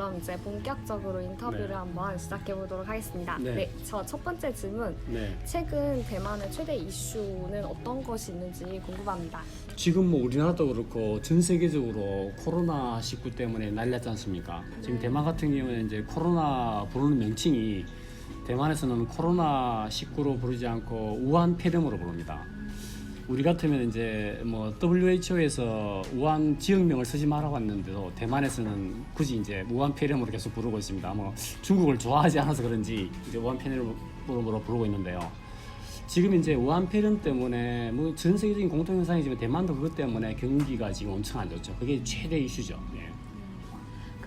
그럼 이제 본격적으로 인터뷰를 네. 한번 시작해 보도록 하겠습니다. 네. 네, 저 첫 번째 질문. 네. 최근 대만의 최대 이슈는 어떤 것이 있는지 궁금합니다. 지금 뭐 우리나라도 그렇고 전 세계적으로 코로나 19 때문에 난리났지 않습니까? 지금 네. 대만 같은 경우는 이제 코로나 부르는 명칭이 대만에서는 코로나 19로 부르지 않고 우한 폐렴으로 부릅니다. 우리 같으면 이제 뭐 WHO에서 우한 지역명을 쓰지 말라고 했는데도 대만에서는 굳이 이제 우한 폐렴으로 계속 부르고 있습니다. 뭐 중국을 좋아하지 않아서 그런지 이제 우한 폐렴으로 부르고 있는데요. 지금 이제 우한 폐렴 때문에 뭐 전 세계적인 공통 현상이지만 대만도 그것 때문에 경기가 지금 엄청 안 좋죠. 그게 최대 이슈죠. 예.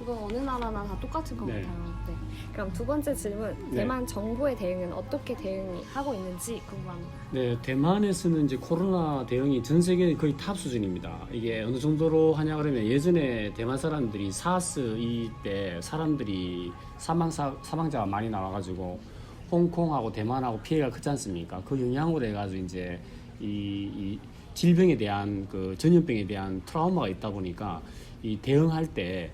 그건 어느 나라나 다 똑같은 것 네. 같아요. 네. 그럼 두 번째 질문. 네. 대만 정부의 대응은 어떻게 대응하고 있는지 궁금합니다. 네, 대만에서는 이제 코로나 대응이 전 세계 거의 탑 수준입니다. 이게 어느 정도로 하냐 그러면 예전에 대만 사람들이 사스 이때 사람들이 사망 사, 사망자가 많이 나와가지고 홍콩하고 대만하고 피해가 크지 않습니까? 그 영향으로 해가지고 이제 이, 이 질병에 대한 그 전염병에 대한 트라우마가 있다 보니까 이 대응할 때 에,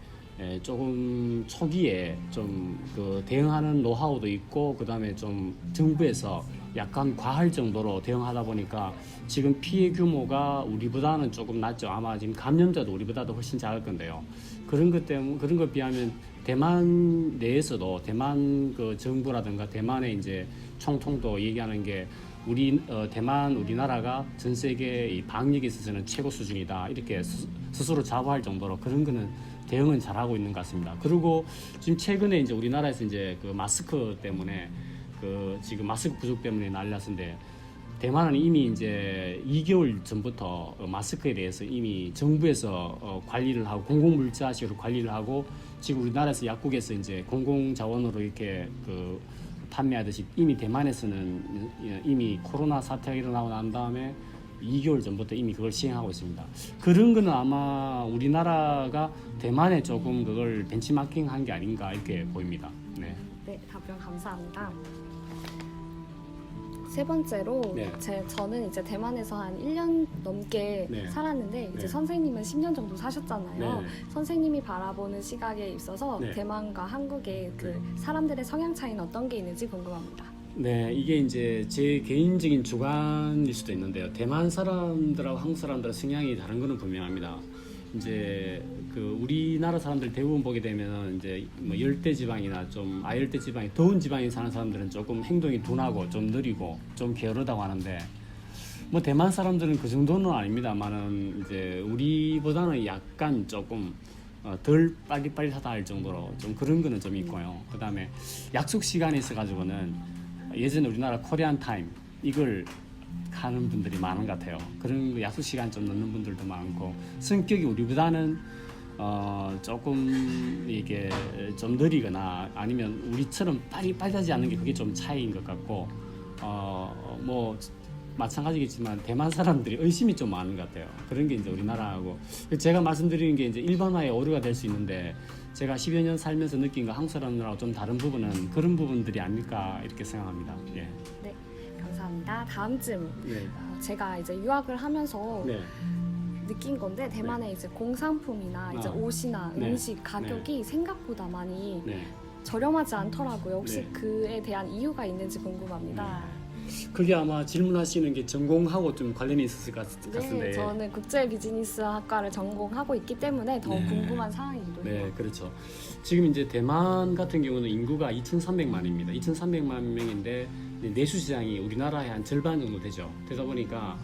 조금 초기에 좀 그 대응하는 노하우도 있고 그 다음에 좀 정부에서 약간 과할 정도로 대응하다 보니까 지금 피해 규모가 우리보다는 조금 낮죠. 아마 지금 감염자도 우리보다도 훨씬 작을 건데요. 그런 것 때문에 그런 것 비하면 대만 내에서도 대만 그 정부라든가 대만의 이제 총통도 얘기하는 게 우리 어, 대만 우리나라가 전 세계 이 방역에 있어서는 최고 수준이다 이렇게 스, 스스로 자부할 정도로 그런 거는 대응은 잘하고 있는 것 같습니다. 그리고 지금 최근에 이제 우리나라에서 이제 그 마스크 때문에 그 지금 마스크 부족 때문에 난리났는데 대만은 이미 이제 2개월 전부터 어, 마스크에 대해서 이미 정부에서 어, 관리를 하고 공공물자식으로 관리를 하고 지금 우리나라에서 약국에서 이제 공공자원으로 이렇게 그 판매하듯이 이미 대만에서는 이미 코로나 사태가 일어나고 난 다음에 2개월 전부터 이미 그걸 시행하고 있습니다. 그런 거는 아마 우리나라가 대만에 조금 그걸 벤치마킹 한 게 아닌가 이렇게 보입니다. 네. 네, 답변 감사합니다. 세 번째로 네. 제, 저는 이제 대만에서 한 1년 넘게 네. 살았는데 이제 네. 선생님은 10년 정도 사셨잖아요. 네. 선생님이 바라보는 시각에 있어서 네. 대만과 한국의 그 사람들의 성향 차이는 어떤 게 있는지 궁금합니다. 네, 이게 이제 제 개인적인 주관일 수도 있는데요. 대만 사람들하고 한국 사람들의 성향이 다른 거는 분명합니다. 이제 그 우리나라 사람들 대부분 보게 되면 이제 뭐 열대 지방이나 좀 아열대 지방이 더운 지방에 사는 사람들은 조금 행동이 둔하고 좀 느리고 좀 게으르다고 하는데 뭐 대만 사람들은 그 정도는 아닙니다만은 이제 우리보다는 약간 조금 어, 덜 빨리빨리 하다 할 정도로 좀 그런 거는 좀 있고요. 그 다음에 약속 시간에 있어 가지고는 예전에 우리나라 코리안 타임 이걸 하는 분들이 많은 것 같아요. 그런 거 약속 시간 좀 넣는 분들도 많고 성격이 우리보다는 어 조금 이게 좀 느리거나 아니면 우리처럼 빨리 빨리 하지 않는 게 그게 좀 차이인 것 같고 어뭐 마찬가지겠지만 대만 사람들이 의심이 좀 많은 것 같아요. 그런 게 이제 우리나라하고 제가 말씀드리는 게 이제 일반화의 오류가 될 수 있는데 제가 10여 년 살면서 느낀 거 한국 사람들하고 좀 다른 부분은 그런 부분들이 아닐까 이렇게 생각합니다. 예. 네, 감사합니다. 다음 질문. 네. 어, 제가 이제 유학을 하면서 네. 느낀 건데 대만의 이제 공산품이나 이제 아. 옷이나 네. 음식 가격이 생각보다 많이 네. 저렴하지 않더라고요. 혹시 네. 그에 대한 이유가 있는지 궁금합니다. 그게 아마 질문하시는 게 전공하고 좀 관련이 있었을 것 같- 같은데. 네, 저는 국제 비즈니스 학과를 전공하고 있기 때문에 더 네. 궁금한 사항이기도 해요. 네, 그렇죠. 지금 이제 대만 같은 경우는 인구가 2,300만입니다. 2,300만 명인데 내수 시장이 우리나라의 한 절반 정도 되죠. 되다 보니까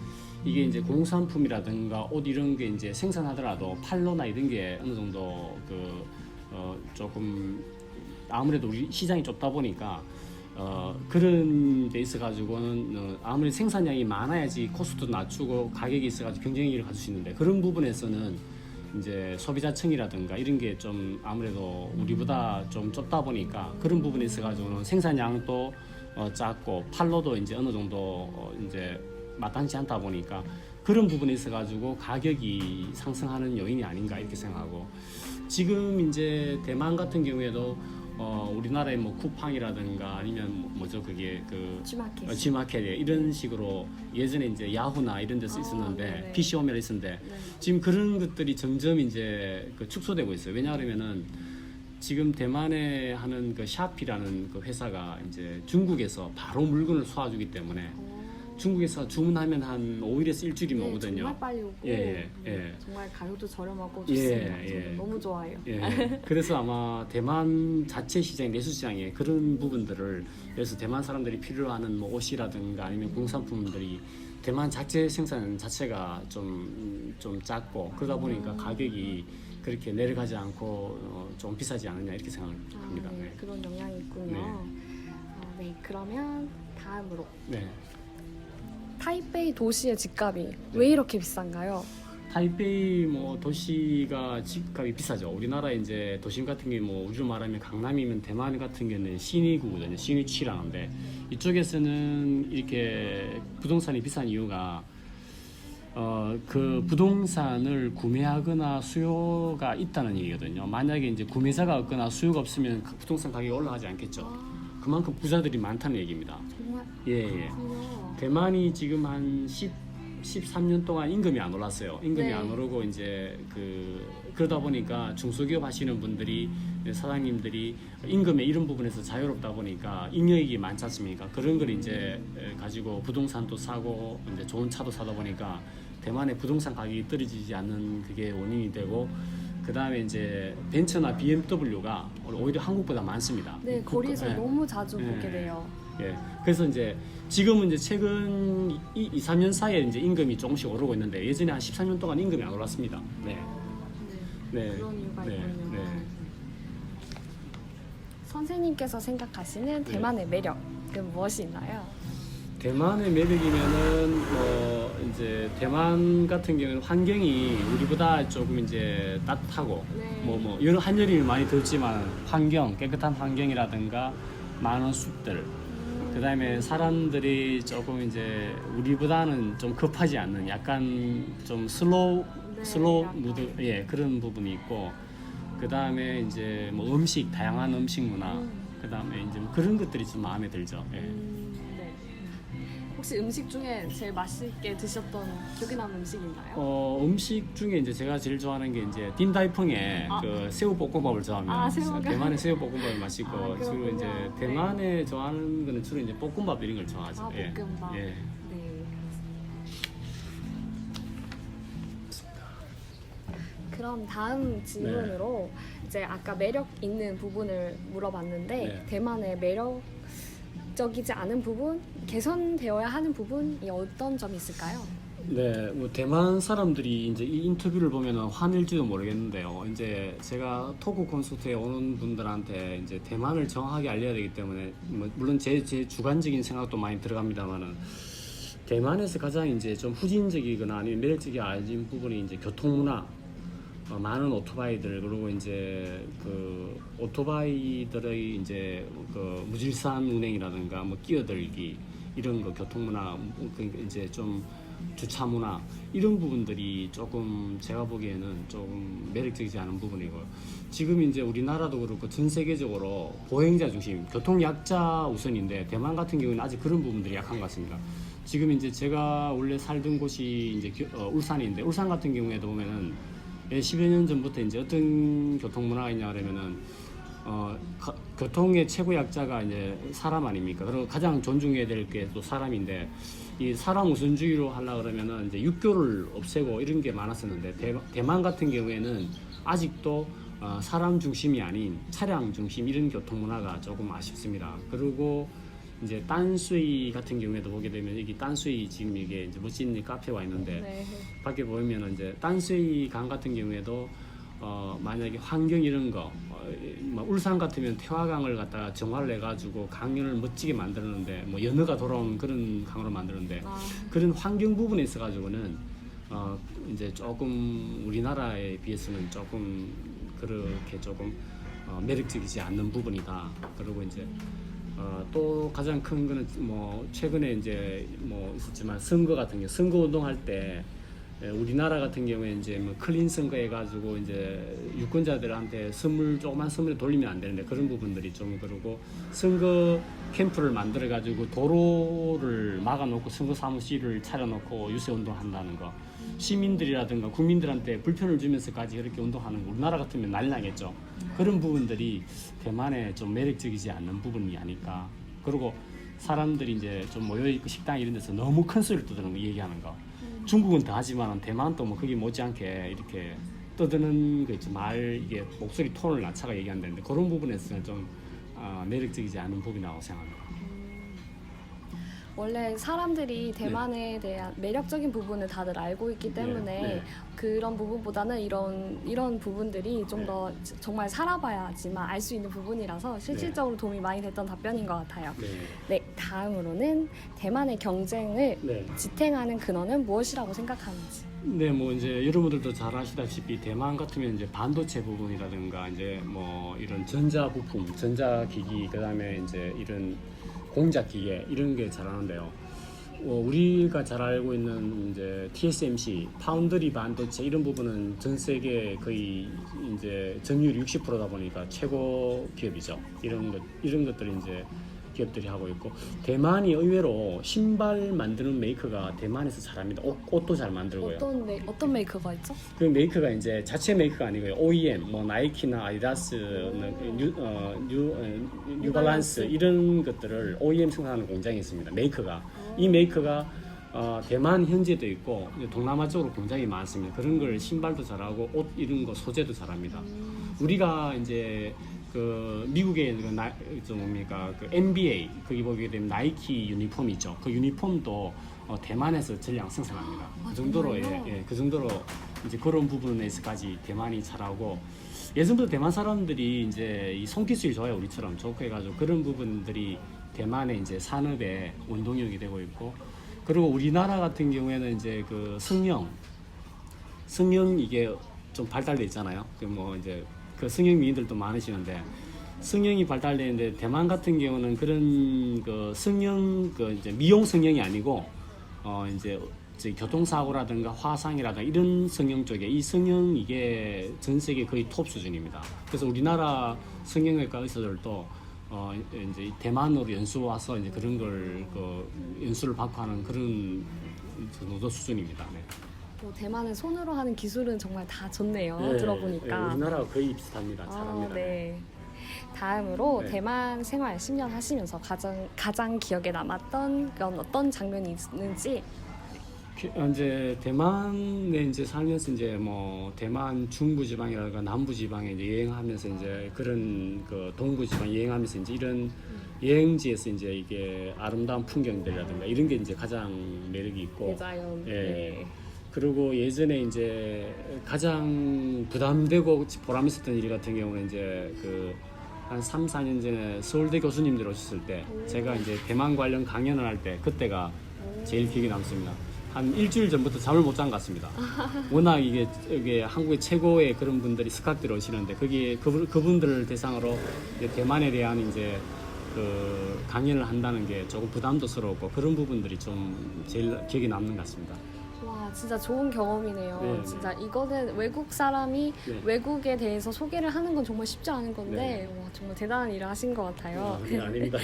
이게 이제 공산품이라든가 옷 이런 게 이제 생산하더라도 팔로나 이런 게 어느 정도 그 어, 조금 아무래도 우리 시장이 좁다 보니까 어, 그런 데 있어 가지고는 어, 아무리 생산량이 많아야지 코스트도 낮추고 가격이 있어 가지고 경쟁력을 가질 수 있는데 그런 부분에서는 이제 소비자층이라든가 이런 게 좀 아무래도 우리보다 좀 좁다 보니까 그런 부분에 있어 가지고는 생산량도 어, 작고 팔로도 이제 어느 정도 어, 이제 마땅치 않다 보니까 그런 부분에 있어 가지고 가격이 상승하는 요인이 아닌가 이렇게 생각하고 지금 이제 대만 같은 경우에도 어, 우리나라의 뭐 쿠팡이라든가 아니면 뭐- 뭐죠 그게 그 G마켓. 어, G마켓에 이런 식으로 예전에 이제 야후나 이런 데서 아, 있었는데 네네. PC 오면 있었는데 네. 지금 그런 것들이 점점 이제 그 축소되고 있어요. 왜냐하면은 지금 대만에 하는 그 샤피라는 그 회사가 이제 중국에서 바로 물건을 쏘아주기 때문에 중국에서 주문하면 한 5일에서 일주일이면 네, 오거든요. 정말 빨리 오고 예, 예, 예. 음, 정말 가격도 저렴하고 예, 좋습니다. 예. 저는 너무 좋아요. 예. 그래서 아마 대만 자체 시장, 내수 시장에 그런 부분들을 그래서 대만 사람들이 필요로 하는 뭐 옷이라든가 아니면 공산품들이 대만 자체 생산 자체가 좀, 좀 작고 그러다 보니까 음. 가격이 그렇게 내려가지 않고 어, 좀 비싸지 않느냐 이렇게 생각을 아, 합니다. 네, 네. 그런 영향이 있군요. 네. 어, 네, 그러면 다음으로 네. 타이베이 도시의 집값이 네. 왜 이렇게 비싼가요? 타이베이 뭐 도시가 집값이 비싸죠. 우리나라 이제 도심 같은 게 뭐 우리로 말하면 강남이면 대만 같은 경우는 시니구거든요. 시니치라는데 이쪽에서는 이렇게 부동산이 비싼 이유가 어 그 부동산을 구매하거나 수요가 있다는 얘기거든요. 만약에 이제 구매자가 없거나 수요가 없으면 그 부동산 가격이 올라가지 않겠죠. 아, 그만큼 부자들이 많다는 얘기입니다. 정말 예, 예. 그렇군요. 대만이 지금 한 10, 13년 동안 임금이 안 올랐어요. 임금이 네. 안 오르고 이제 그 그러다 보니까 중소기업 하시는 분들이 사장님들이 임금의 이런 부분에서 자유롭다 보니까 잉여익이 많지 않습니까? 그런 걸 이제 가지고 부동산도 사고 이제 좋은 차도 사다 보니까 대만의 부동산 가격이 떨어지지 않는 그게 원인이 되고 그 다음에 이제 벤츠나 BMW가 오히려 한국보다 많습니다. 네, 그- 거리에서 예. 너무 자주 예. 보게 돼요. 예. 그래서 이제 지금은 이제 최근 이, 2, 3년 사이에 이제 임금이 조금씩 오르고 있는데 예전에 한 13년 동안 임금이 안 올랐습니다. 네. 네, 네. 그런 이유가 네. 있군요. 네. 선생님께서 생각하시는 네. 대만의 매력은 무엇이 있나요? 대만의 매력이면은 뭐 이제 대만 같은 경우는 환경이 우리보다 조금 이제 따뜻하고 네. 뭐 뭐 이런 한여름이 많이 덥지만 환경 깨끗한 환경이라든가 많은 숲들 그다음에 사람들이 조금 이제 우리보다는 좀 급하지 않는 약간 좀 슬로우 네, 슬로우 약간. 무드 예 그런 부분이 있고 그다음에 이제 뭐 음식 다양한 음식 문화 음. 그다음에 이제 뭐 그런 것들이 좀 마음에 들죠. 예. 음, 네. 혹시 음식 중에 제일 맛있게 드셨던 기억에 남는 음식 있나요? 어 음식 중에 이제 제가 제일 좋아하는 게 이제 딘다이펑의 아. 그 새우 볶음밥을 좋아합니다. 아, 새우가. 대만의 새우 볶음밥이 맛있고 아, 주로 그렇군요. 이제 네. 대만에 좋아하는 거는 주로 이제 볶음밥 이런 걸 좋아하죠. 아, 예. 볶음밥. 예. 네. 그럼 다음 질문으로 이제 아까 매력 있는 부분을 물어봤는데 네. 대만의 매력 적이지 않은 부분, 개선되어야 하는 부분이 어떤 점이 있을까요? 네, 뭐 대만 사람들이 이제 이 인터뷰를 보면은 화낼지도 모르겠는데요. 이제 제가 토크 콘서트에 오는 분들한테 이제 대만을 정확하게 알려야 되기 때문에 뭐 물론 제, 제 주관적인 생각도 많이 들어갑니다만은 대만에서 가장 이제 좀 후진적이거나 아니면 매력적이 아닌 부분이 이제 교통 문화, 어, 많은 오토바이들 그리고 이제 그 오토바이들의 이제 그 무질서한 운행이라든가 뭐 끼어들기 이런 거 교통문화 그 이제 좀 주차 문화 이런 부분들이 조금 제가 보기에는 조금 매력적이지 않은 부분이고 지금 이제 우리나라도 그렇고 전 세계적으로 보행자 중심 교통 약자 우선인데 대만 같은 경우는 아직 그런 부분들이 약한 것 같습니다. 지금 이제 제가 원래 살던 곳이 이제 교- 어, 울산인데 울산 같은 경우에도 보면은 예, 10여 년 전부터 이제 어떤 교통 문화가 있냐 그러면은 어, 가- 교통의 최고 약자가 이제 사람 아닙니까? 그리고 가장 존중해야 될 게 또 사람인데 이 사람 우선주의로 하려 그러면은 이제 육교를 없애고 이런 게 많았었는데 대, 대만 같은 경우에는 아직도 어, 사람 중심이 아닌 차량 중심 이런 교통 문화가 조금 아쉽습니다. 그리고 이제 딴수이 같은 경우에도 보게 되면 여기 딴수이 지금 이게 이제 멋진 카페가 있는데 네. 밖에 보면 이제 딴수이 강 같은 경우에도 어 만약에 환경 이런 거 어, 뭐 울산 같으면 태화강을 갖다가 정화를 해가지고 강연을 멋지게 만드는데 뭐 연어가 돌아오는 그런 강으로 만드는데 아, 그런 환경 부분에 있어 가지고는 어 이제 조금 우리나라에 비해서는 조금 그렇게 조금 어 매력적이지 않는 부분이다. 그리고 이제 어, 또 가장 큰 거는 뭐 최근에 이제 뭐 있었지만 선거 같은 게 선거 운동할 때 에, 우리나라 같은 경우에 이제 뭐 클린 선거 해가지고 이제 유권자들한테 선물 조그만 선물 돌리면 안 되는데 그런 부분들이 좀 그러고 선거 캠프를 만들어 가지고 도로를 막아놓고 선거 사무실을 차려놓고 유세 운동한다는 거 시민들이라든가 국민들한테 불편을 주면서까지 그렇게 운동하는 거 우리나라 같으면 난리 나겠죠. 그런 부분들이 대만에 좀 매력적이지 않는 부분이 아닐까. 그리고 사람들이 이제 좀 모여 있고 식당 이런 데서 너무 큰 소리를 떠드는 거 얘기하는 거. 중국은 더 하지만 대만은 또뭐 거기 못지않게 이렇게 떠드는 거 있죠. 말 이게 목소리 톤을 낮춰가 얘기한다는데 그런 부분에서는 좀 아, 매력적이지 않은 부분이라고 생각합니다. 원래 사람들이 대만에 대한 매력적인 부분을 다들 알고 있기 때문에 네. 그런 부분보다는 이런 이런 부분들이 좀 네. 더 정말 살아봐야지만 알 수 있는 부분이라서 실질적으로 도움이 많이 됐던 답변인 것 같아요. 네. 네, 다음으로는 대만의 경쟁을 네. 지탱하는 근원은 무엇이라고 생각하는지. 네, 뭐 이제 여러분들도 잘 아시다시피 대만 같으면 이제 반도체 부분이라든가 이제 뭐 이런 전자 부품, 전자 기기 그다음에 이제 이런 공작 기계 이런 게 잘하는데요. 어, 우리가 잘 알고 있는 이제 TSMC, 파운드리 반도체 이런 부분은 전 세계 거의 이제 점유율 60%다 보니까 최고 기업이죠. 이런 것 이런 것들을 이제 기업들이 하고 있고 대만이 의외로 신발 만드는 메이커가 대만에서 잘합니다. 옷, 옷도 잘 만들고요. 어떤 메, 어떤 메이커가 있죠? 그 메이커가 이제 자체 메이커가 아니고요. OEM, 뭐 나이키나 아디다스, 뉴, 어, 뉴, 어, 뉴발란스 이런 것들을 OEM 생산하는 공장이 있습니다. 메이커가 이 메이커가 어, 대만 현지에도 있고 동남아 쪽으로 공장이 많습니다. 그런 걸 신발도 잘하고 옷 이런 거 소재도 잘합니다. 우리가 이제 그 미국의 그 나, 저 뭡니까 그 NBA 거기 보게 되면 나이키 유니폼 있죠. 그 유니폼도 어, 대만에서 전량 생산합니다. 아, 그 정도로 예? 예, 그 정도로 이제 그런 부분에서까지 대만이 잘하고 예전부터 대만 사람들이 이제 이 손기술이 좋아요 우리처럼 좋고 해가지고 그런 부분들이 대만의 이제 산업의 원동력이 되고 있고 그리고 우리나라 같은 경우에는 이제 그 성형 성형 이게 좀 발달돼 있잖아요. 그 뭐 이제 그 성형 미인들도 많으시는데 성형이 발달되는데 대만 같은 경우는 그런 그 성형 그 이제 미용 성형이 아니고 어 이제 교통사고라든가 화상이라든가 이런 성형 쪽에 이 성형 이게 전 세계 거의 톱 수준입니다. 그래서 우리나라 성형외과 의사들도 어 이제 대만으로 연수 와서 이제 그런 걸 그 연수를 받고 하는 그런 정도 수준입니다. 네. 뭐 대만은 손으로 하는 기술은 정말 다 좋네요. 네, 들어보니까. 네, 우리나라가 거의 비슷합니다. 잘합니다. 아, 네. 다음으로 네. 대만 생활 10년 하시면서 가장 가장 기억에 남았던 그런 어떤 장면이 있는지 그, 어, 이제 대만에 이제 살면서 이제 뭐 대만 중부 지방이라든가 남부 지방에 이제 여행하면서 이제 그런 그 동부 지방 여행하면서 이제 이런 여행지에서 이제 이게 아름다운 풍경들이라든가 이런 게 이제 가장 매력이 있고. 예. 네. 그리고 예전에 이제 가장 부담되고 보람 있었던 일 같은 경우는 이제 그 한 3, 4년 전에 서울대 교수님들 오셨을 때 제가 이제 대만 관련 강연을 할 때 그때가 제일 기억에 남습니다. 한 일주일 전부터 잠을 못 잔 것 같습니다. 워낙 이게, 이게 한국의 최고의 그런 분들이 스카들이 오시는데 거기에 그, 그분들을 대상으로 대만에 대한 이제 그 강연을 한다는 게 조금 부담도스럽고 그런 부분들이 좀 제일 기억에 남는 것 같습니다. 와 진짜 좋은 경험이네요. 네, 네. 진짜 이거는 외국 사람이 네. 외국에 대해서 소개를 하는 건 정말 쉽지 않은 건데 네. 와, 정말 대단한 일을 하신 것 같아요. 아, 네, 아닙니다.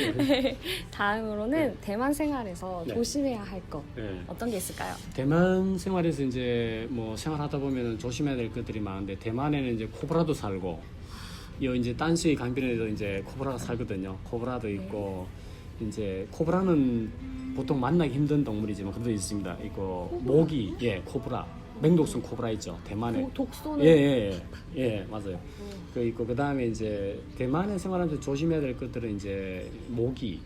다음으로는 네. 대만 생활에서 네. 조심해야 할 것 네. 어떤 게 있을까요? 대만 생활에서 이제 뭐 생활하다 보면 조심해야 될 것들이 많은데 대만에는 이제 코브라도 살고 이 이제 딴수이 강변에도 이제 코브라가 살거든요. 코브라도 있고 이제 코브라는 보통 만나기 힘든 동물이지만 그래도 있습니다. 코브라? 모기 예 코브라 맹독성 코브라 있죠 대만에 도- 독소는 예예예 예, 예, 맞아요. 그 있고 그 다음에 이제 대만에 생활하면서 조심해야 될 것들은 이제 모기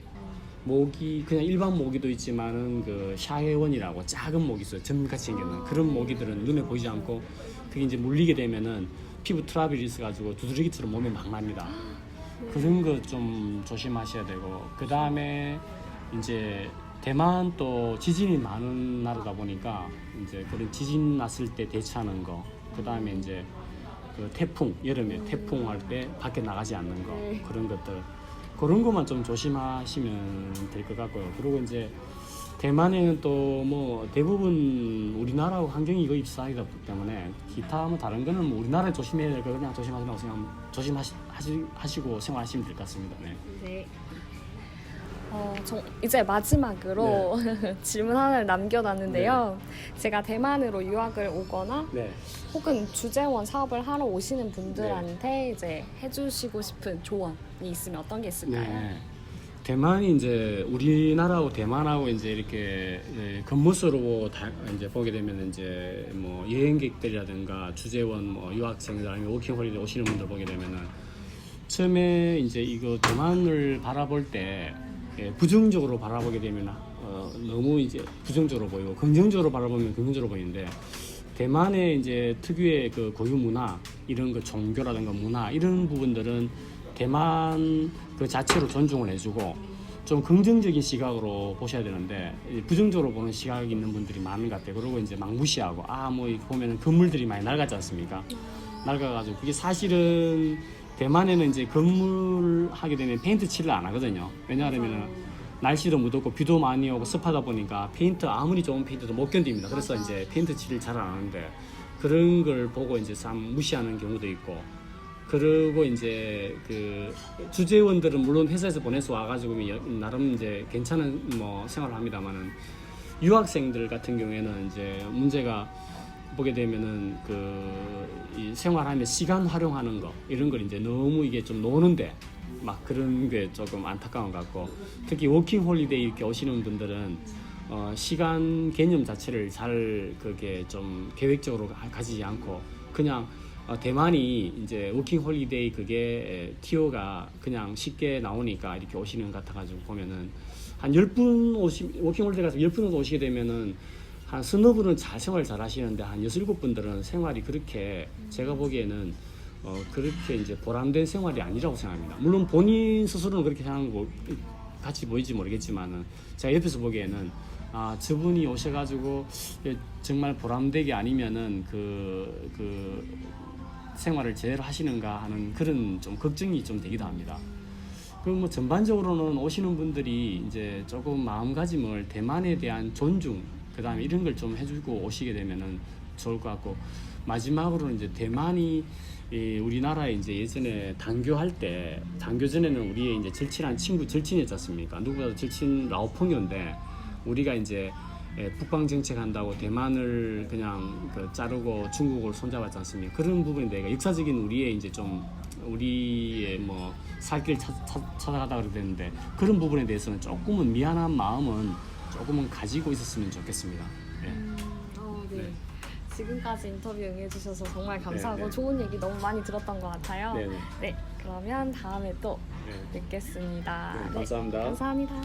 모기 그냥 일반 모기도 있지만은 그 샤해원이라고 작은 모기 있어요. 점같이 생겼는 그런 모기들은 눈에 보이지 않고 그게 이제 물리게 되면은 피부 트러블이 있어가지고 두드러기처럼 몸에 막 납니다. 그런 거 좀 조심하셔야 되고 그 다음에 이제 대만 또 지진이 많은 나라다 보니까 이제 그런 지진 났을 때 대처하는 거 그 다음에 이제 그 태풍 여름에 태풍 할 때 밖에 나가지 않는 거 네. 그런 것들 그런 것만 좀 조심하시면 될 것 같고요. 그리고 이제 대만에는 또 뭐 대부분 우리나라하고 환경이 거의 비슷하기 때문에 기타 뭐 다른 거는 뭐 우리나라에 조심해야 될 거 그냥 조심하시라고 생각 조심하시 하시, 하시고 생활하시면 될 것 같습니다. 네. 네. 어, 정- 이제 마지막으로 네. 질문 하나를 남겨놨는데요. 제가 대만으로 유학을 오거나 네. 혹은 주재원 사업을 하러 오시는 분들한테 이제 해주시고 싶은 조언이 있으면 어떤 게 있을까요? 네. 대만이 이제 우리나라하고 대만하고 이제 이렇게 예, 겉모습으로 다 이제 보게 되면 이제 뭐 여행객들이라든가 주재원 뭐 유학생들 아니면 워킹홀리데 오시는 분들 보게 되면은 처음에 이제 이거 대만을 바라볼 때 예, 부정적으로 바라보게 되면 어, 너무 이제 부정적으로 보이고 긍정적으로 바라보면 긍정적으로 보이는데 대만의 이제 특유의 그 고유 문화 이런 그 종교라든가 문화 이런 부분들은 대만 그 자체로 존중을 해주고 좀 긍정적인 시각으로 보셔야 되는데 이 부정적으로 보는 시각이 있는 분들이 많은 것 같아요. 그리고 이제 막 무시하고 아 뭐 보면은 건물들이 많이 낡았지 않습니까? 낡아가지고 그게 사실은 대만에는 이제 건물 하게 되면 페인트 칠을 안 하거든요. 왜냐하면은 날씨도 무덥고 비도 많이 오고 습하다 보니까 페인트 아무리 좋은 페인트도 못 견딥니다. 그래서 이제 페인트 칠을 잘 안 하는데 그런 걸 보고 이제 참 무시하는 경우도 있고 그리고 이제 그 주재원들은 물론 회사에서 보내서 와가지고 여- 나름 이제 괜찮은 뭐 생활을 합니다만은 유학생들 같은 경우에는 이제 문제가 보게 되면은 그이 생활하면 시간 활용하는 거 이런 걸 이제 너무 이게 좀 노는데 막 그런 게 조금 안타까운 것 같고 특히 워킹 홀리데이 이렇게 오시는 분들은 어, 시간 개념 자체를 잘 그게 좀 계획적으로 가- 가지지 않고 그냥 어, 대만이 이제 워킹 홀리데이 그게 에, 티오가 그냥 쉽게 나오니까 이렇게 오시는 것 같아가지고 보면은 한 10분 오시 워킹 홀리데이 가서 10분 정도 오시게 되면은 한 서너 분은 잘 생활 잘 하시는데 한 여섯 일곱 분들은 생활이 그렇게 제가 보기에는 어 그렇게 이제 보람된 생활이 아니라고 생각합니다. 물론 본인 스스로는 그렇게 생각하는 거 같이 보이지 모르겠지만은 제가 옆에서 보기에는 아 저분이 오셔가지고 예, 정말 보람되게 아니면은 그그 생활을 제대로 하시는가 하는 그런 좀 걱정이 좀 되기도 합니다. 그리고 뭐 전반적으로는 오시는 분들이 이제 조금 마음가짐을 대만에 대한 존중 그다음에 이런 걸 좀 해주고 오시게 되면은 좋을 것 같고 마지막으로는 이제 대만이 이 우리나라에 이제 예전에 단교할 때 단교 전에는 우리의 이제 절친한 친구 절친이었지 않습니까? 누구보다도 절친 라오펑이었는데 우리가 이제 예, 북방 정책 한다고 대만을 그냥 그 자르고 중국을 손잡았지 않습니까? 그런 부분에 대해 역사적인 우리의 이제 좀 우리의 뭐 살길 찾, 찾아가다 그랬는데 그런 부분에 대해서는 조금은 미안한 마음은 조금은 가지고 있었으면 좋겠습니다. 예. 음, 어, 네. 네. 지금까지 인터뷰 응해주셔서 정말 감사하고 네, 네. 좋은 얘기 너무 많이 들었던 것 같아요. 네 네. 네, 그러면 다음에 또 네. 뵙겠습니다. 네, 감사합니다. 감사합니다.